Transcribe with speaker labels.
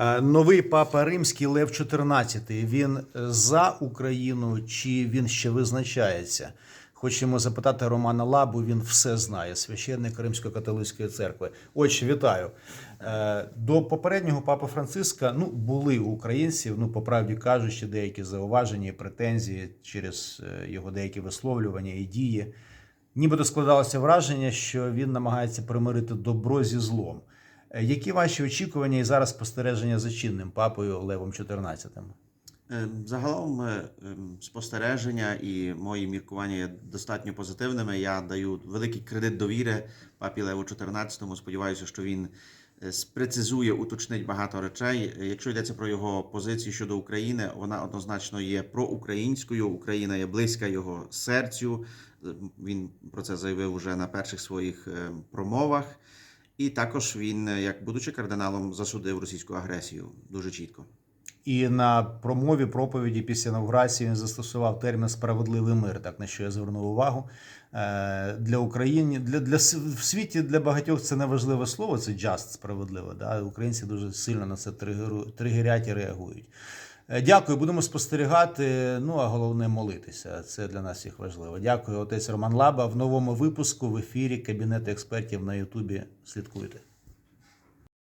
Speaker 1: Е, Новий папа римський Лев XIV, Він е, за Україну чи він ще визначається? Хочемо запитати Романа Лабу. Він все знає. Священник Римської католицької церкви. Отче, вітаю. Е, До попереднього папи Франциска ну були у українців. Ну по правді кажучи, деякі зауваження і претензії через його деякі висловлювання і дії. Нібито складалося враження, що він намагається примирити добро зі злом. Е, Які ваші очікування і зараз спостереження за чинним папою Левом XIV?
Speaker 2: Е, Загалом е, ем, спостереження і мої міркування є достатньо позитивними. Я даю великий кредит довіри папі Леву XIV. Сподіваюся, що він спрецизує, уточнить багато речей. Якщо йдеться про його позицію щодо України, вона однозначно є проукраїнською. Україна є близька його серцю. Він про це заявив уже на перших своїх е, промовах. І також він, е, як будучи кардиналом, засудив російську агресію дуже чітко.
Speaker 1: І на промові проповіді після інаугурації він застосував термін справедливий мир, так на що я звернув увагу. Е, Для України для, для в світі для багатьох це неважливе слово, це just справедливо. Да? Українці дуже сильно на це тригерять і реагують. Е, Дякую, будемо спостерігати. Ну а головне молитися. Це для нас всіх важливо. Дякую, отець Роман Лаба. В новому випуску в ефірі Кабінет експертів на Ютубі. Слідкуйте.